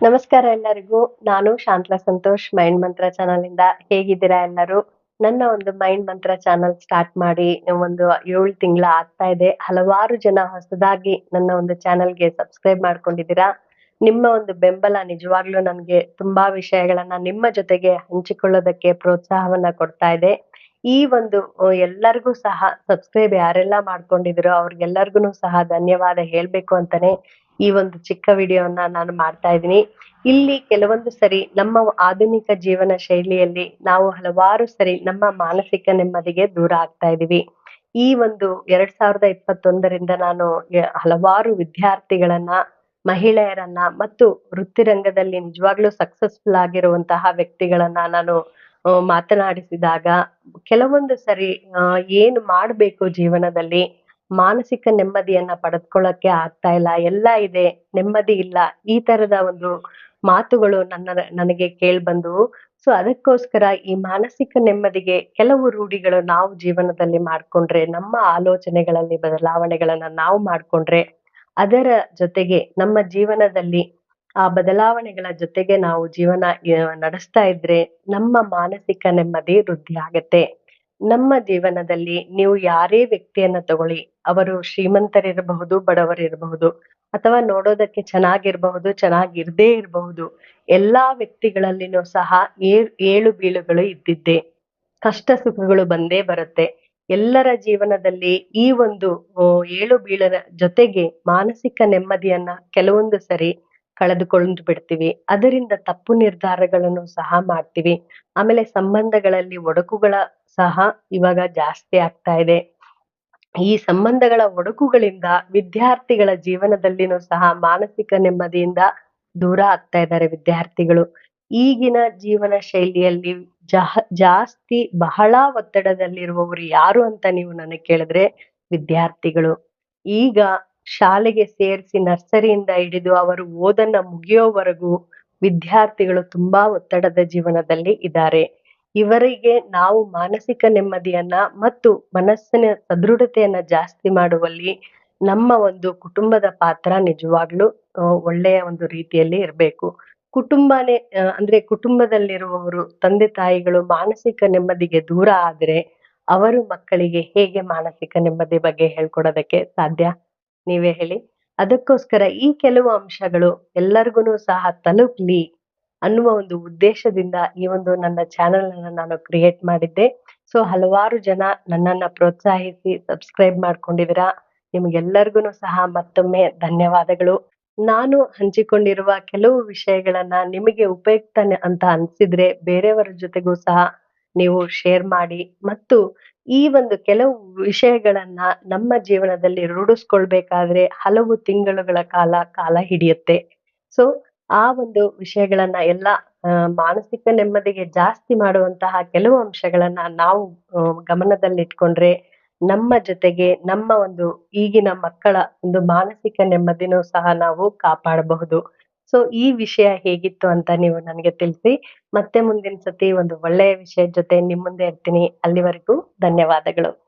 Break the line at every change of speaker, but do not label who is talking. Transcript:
ನಮಸ್ಕಾರ ಎಲ್ಲರಿಗೂ. ನಾನು ಶಾಂತಲಾ ಸಂತೋಷ್, ಮೈಂಡ್ ಮಂತ್ರ ಚಾನಲ್ ಇಂದ ಹೇಗಿದ್ದೀರಾ ಎಲ್ಲರೂ? ನನ್ನ ಒಂದು ಮೈಂಡ್ ಮಂತ್ರ ಚಾನಲ್ ಸ್ಟಾರ್ಟ್ ಮಾಡಿ ಒಂದು ಏಳು ತಿಂಗಳ ಆಗ್ತಾ ಇದೆ. ಹಲವಾರು ಜನ ಹೊಸದಾಗಿ ನನ್ನ ಒಂದು ಚಾನಲ್ಗೆ ಸಬ್ಸ್ಕ್ರೈಬ್ ಮಾಡ್ಕೊಂಡಿದ್ದೀರಾ? ನಿಮ್ಮ ಒಂದು ಬೆಂಬಲ ನಿಜವಾಗ್ಲೂ ನನಗೆ ತುಂಬಾ ವಿಷಯಗಳನ್ನ ನಿಮ್ಮ ಜೊತೆಗೆ ಹಂಚಿಕೊಳ್ಳೋದಕ್ಕೆ ಪ್ರೋತ್ಸಾಹವನ್ನ ಕೊಡ್ತಾ ಇದೆ. ಈ ಒಂದು ಎಲ್ಲರಿಗೂ ಸಹ ಸಬ್ಸ್ಕ್ರೈಬ್ ಯಾರೆಲ್ಲ ಮಾಡ್ಕೊಂಡಿದ್ರು ಅವ್ರಿಗೆಲ್ಲರಿಗೂ ಸಹ ಧನ್ಯವಾದ ಹೇಳ್ಬೇಕು ಅಂತಾನೆ ಈ ಒಂದು ಚಿಕ್ಕ ವಿಡಿಯೋನ ನಾನು ಮಾಡ್ತಾ ಇದ್ದೀನಿ. ಇಲ್ಲಿ ಕೆಲವೊಂದು ಸರಿ ನಮ್ಮ ಆಧುನಿಕ ಜೀವನ ಶೈಲಿಯಲ್ಲಿ ನಾವು ಹಲವಾರು ಸರಿ ನಮ್ಮ ಮಾನಸಿಕ ನೆಮ್ಮದಿಗೆ ದೂರ ಆಗ್ತಾ ಇದೀವಿ ಈ ಒಂದು ಎರಡ್ ಸಾವಿರದ ಇಪ್ಪತ್ತೊಂದರಿಂದ ನಾನು ಹಲವಾರು ವಿದ್ಯಾರ್ಥಿಗಳನ್ನ, ಮಹಿಳೆಯರನ್ನ ಮತ್ತು ವೃತ್ತಿರಂಗದಲ್ಲಿ ನಿಜವಾಗ್ಲೂ ಸಕ್ಸಸ್ಫುಲ್ ಆಗಿರುವಂತಹ ವ್ಯಕ್ತಿಗಳನ್ನ ನಾನು ಮಾತನಾಡಿಸಿದಾಗ ಕೆಲವೊಂದು ಸರಿ ಏನು ಮಾಡ್ಬೇಕು ಜೀವನದಲ್ಲಿ ಮಾನಸಿಕ ನೆಮ್ಮದಿಯನ್ನ ಪಡೆದುಕೊಳ್ಳಕ್ಕೆ ಆಗ್ತಾ ಇಲ್ಲ, ಎಲ್ಲ ಇದೆ, ನೆಮ್ಮದಿ ಇಲ್ಲ, ಈ ತರದ ಒಂದು ಮಾತುಗಳು ನನ್ನ, ನನಗೆ ಕೇಳಿ ಬಂದವು ಸೊ ಅದಕ್ಕೋಸ್ಕರ ಈ ಮಾನಸಿಕ ನೆಮ್ಮದಿಗೆ ಕೆಲವು ರೂಢಿಗಳು ನಾವು ಜೀವನದಲ್ಲಿ ಮಾಡ್ಕೊಂಡ್ರೆ, ನಮ್ಮ ಆಲೋಚನೆಗಳಲ್ಲಿ ಬದಲಾವಣೆಗಳನ್ನ ನಾವು ಮಾಡ್ಕೊಂಡ್ರೆ, ಅದರ ಜೊತೆಗೆ ನಮ್ಮ ಜೀವನದಲ್ಲಿ ಆ ಬದಲಾವಣೆಗಳ ಜೊತೆಗೆ ನಾವು ಜೀವನ ನಡೆಸ್ತಾ ಇದ್ರೆ ನಮ್ಮ ಮಾನಸಿಕ ನೆಮ್ಮದಿ ವೃದ್ಧಿ ಆಗತ್ತೆ. ನಮ್ಮ ಜೀವನದಲ್ಲಿ ನೀವು ಯಾರೇ ವ್ಯಕ್ತಿಯನ್ನ ತಗೊಳ್ಳಿ ಅವರು ಶ್ರೀಮಂತರಿರಬಹುದು, ಬಡವರಿರಬಹುದು ಅಥವಾ ನೋಡೋದಕ್ಕೆ ಚೆನ್ನಾಗಿರಬಹುದು, ಚೆನ್ನಾಗಿರ್ದೇ ಇರಬಹುದು, ಎಲ್ಲಾ ವ್ಯಕ್ತಿಗಳಲ್ಲಿನೂ ಸಹ ಏಳು ಬೀಳುಗಳು ಇದ್ದಿದ್ದೇ. ಕಷ್ಟ ಸುಖಗಳು ಬಂದೇ ಬರುತ್ತೆ. ಎಲ್ಲರ ಜೀವನದಲ್ಲಿ ಈ ಒಂದು ಏಳು ಬೀಳನ ಜೊತೆಗೆ ಮಾನಸಿಕ ನೆಮ್ಮದಿಯನ್ನ ಕೆಲವೊಂದು ಸರಿ ಕಳೆದುಕೊಂಡು ಬಿಡ್ತೀವಿ. ಅದರಿಂದ ತಪ್ಪು ನಿರ್ಧಾರಗಳನ್ನು ಸಹ ಮಾಡ್ತೀವಿ. ಆಮೇಲೆ ಸಂಬಂಧಗಳಲ್ಲಿ ಒಡಕುಗಳ ಸಹ ಇವಾಗ ಜಾಸ್ತಿ ಆಗ್ತಾ ಇದೆ. ಈ ಸಂಬಂಧಗಳ ಒಡಕುಗಳಿಂದ ವಿದ್ಯಾರ್ಥಿಗಳ ಜೀವನದಲ್ಲಿನೂ ಸಹ ಮಾನಸಿಕ ನೆಮ್ಮದಿಯಿಂದ ದೂರ ಆಗ್ತಾ ಇದ್ದಾರೆ ವಿದ್ಯಾರ್ಥಿಗಳು. ಈಗಿನ ಜೀವನ ಶೈಲಿಯಲ್ಲಿ ಜಹ, ಜಾಸ್ತಿ ಬಹಳ ಒತ್ತಡದಲ್ಲಿರುವವರು ಯಾರು ಅಂತ ನೀವು ನನಗೆ ಕೇಳಿದ್ರೆ ವಿದ್ಯಾರ್ಥಿಗಳು. ಈಗ ಶಾಲೆಗೆ ಸೇರಿಸಿ ನರ್ಸರಿಯಿಂದ ಹಿಡಿದು ಅವರು ಓದನ್ನ ಮುಗಿಯೋವರೆಗೂ ವಿದ್ಯಾರ್ಥಿಗಳು ತುಂಬಾ ಒತ್ತಡದ ಜೀವನದಲ್ಲಿ ಇದ್ದಾರೆ. ಇವರಿಗೆ ನಾವು ಮಾನಸಿಕ ನೆಮ್ಮದಿಯನ್ನ ಮತ್ತು ಮನಸ್ಸಿನ ಸದೃಢತೆಯನ್ನ ಜಾಸ್ತಿ ಮಾಡುವಲ್ಲಿ ನಮ್ಮ ಒಂದು ಕುಟುಂಬದ ಪಾತ್ರ ನಿಜವಾಗ್ಲೂ ಒಳ್ಳೆಯ ಒಂದು ರೀತಿಯಲ್ಲಿ ಇರಬೇಕು. ಕುಟುಂಬನೇ ಅಂದ್ರೆ ಕುಟುಂಬದಲ್ಲಿರುವವರು, ತಂದೆ ತಾಯಿಗಳು ಮಾನಸಿಕ ನೆಮ್ಮದಿಗೆ ದೂರ ಆದ್ರೆ ಅವರು ಮಕ್ಕಳಿಗೆ ಹೇಗೆ ಮಾನಸಿಕ ನೆಮ್ಮದಿ ಬಗ್ಗೆ ಹೇಳ್ಕೊಡೋದಕ್ಕೆ ಸಾಧ್ಯ? ನೀವೇ ಹೇಳಿ. ಅದಕ್ಕೋಸ್ಕರ ಈ ಕೆಲವು ಅಂಶಗಳು ಎಲ್ಲರಿಗೂ ಸಹ ತಲುಪ್ಲಿ. ಅನ್ನುವ ಒಂದು ಉದ್ದೇಶದಿಂದ ಈ ಒಂದು ನನ್ನ ಚಾನೆಲ್ ಅನ್ನ ನಾನು ಕ್ರಿಯೇಟ್ ಮಾಡಿದ್ದೆ. ಸೊ ಹಲವಾರು ಜನ ನನ್ನನ್ನ ಪ್ರೋತ್ಸಾಹಿಸಿ ಸಬ್ಸ್ಕ್ರೈಬ್ ಮಾಡ್ಕೊಂಡಿದ್ದೀರಾ? ನಿಮ್ಗೆಲ್ಲರಿಗೂ ಸಹ ಮತ್ತೊಮ್ಮೆ ಧನ್ಯವಾದಗಳು. ನಾನು ಹಂಚಿಕೊಂಡಿರುವ ಕೆಲವು ವಿಷಯಗಳನ್ನ ನಿಮಗೆ ಉಪಯುಕ್ತ ಅಂತ ಅನ್ಸಿದ್ರೆ ಬೇರೆಯವರ ಜೊತೆಗೂ ಸಹ ನೀವು ಶೇರ್ ಮಾಡಿ ಮತ್ತು ಈ ಒಂದು ಕೆಲವು ವಿಷಯಗಳನ್ನ ನಮ್ಮ ಜೀವನದಲ್ಲಿ ರೂಢಿಸ್ಕೊಳ್ಬೇಕಾದ್ರೆ ಹಲವು ತಿಂಗಳುಗಳ ಕಾಲ ಕಾಲ ಹಿಡಿಯುತ್ತೆ. ಸೊ ಆ ಒಂದು ವಿಷಯಗಳನ್ನ ಎಲ್ಲ ಮಾನಸಿಕ ನೆಮ್ಮದಿಗೆ ಜಾಸ್ತಿ ಮಾಡುವಂತಹ ಕೆಲವು ಅಂಶಗಳನ್ನ ನಾವು ಗಮನದಲ್ಲಿ ಗಮನದಲ್ಲಿಟ್ಕೊಂಡ್ರೆ ನಮ್ಮ ಜೊತೆಗೆ ನಮ್ಮ ಒಂದು ಈಗಿನ ಮಕ್ಕಳ ಒಂದು ಮಾನಸಿಕ ನೆಮ್ಮದಿನೂ ಸಹ ನಾವು ಕಾಪಾಡಬಹುದು. ಸೊ ಈ ವಿಷಯ ಹೇಗಿತ್ತು ಅಂತ ನೀವು ನನಗೆ ತಿಳಿಸಿ. ಮತ್ತೆ ಮುಂದಿನ ಸತಿ ಒಂದು ಒಳ್ಳೆಯ ವಿಷಯದ ಜೊತೆ ನಿಮ್ಮ ಮುಂದೆ ಇರ್ತೀನಿ. ಅಲ್ಲಿವರೆಗೂ ಧನ್ಯವಾದಗಳು.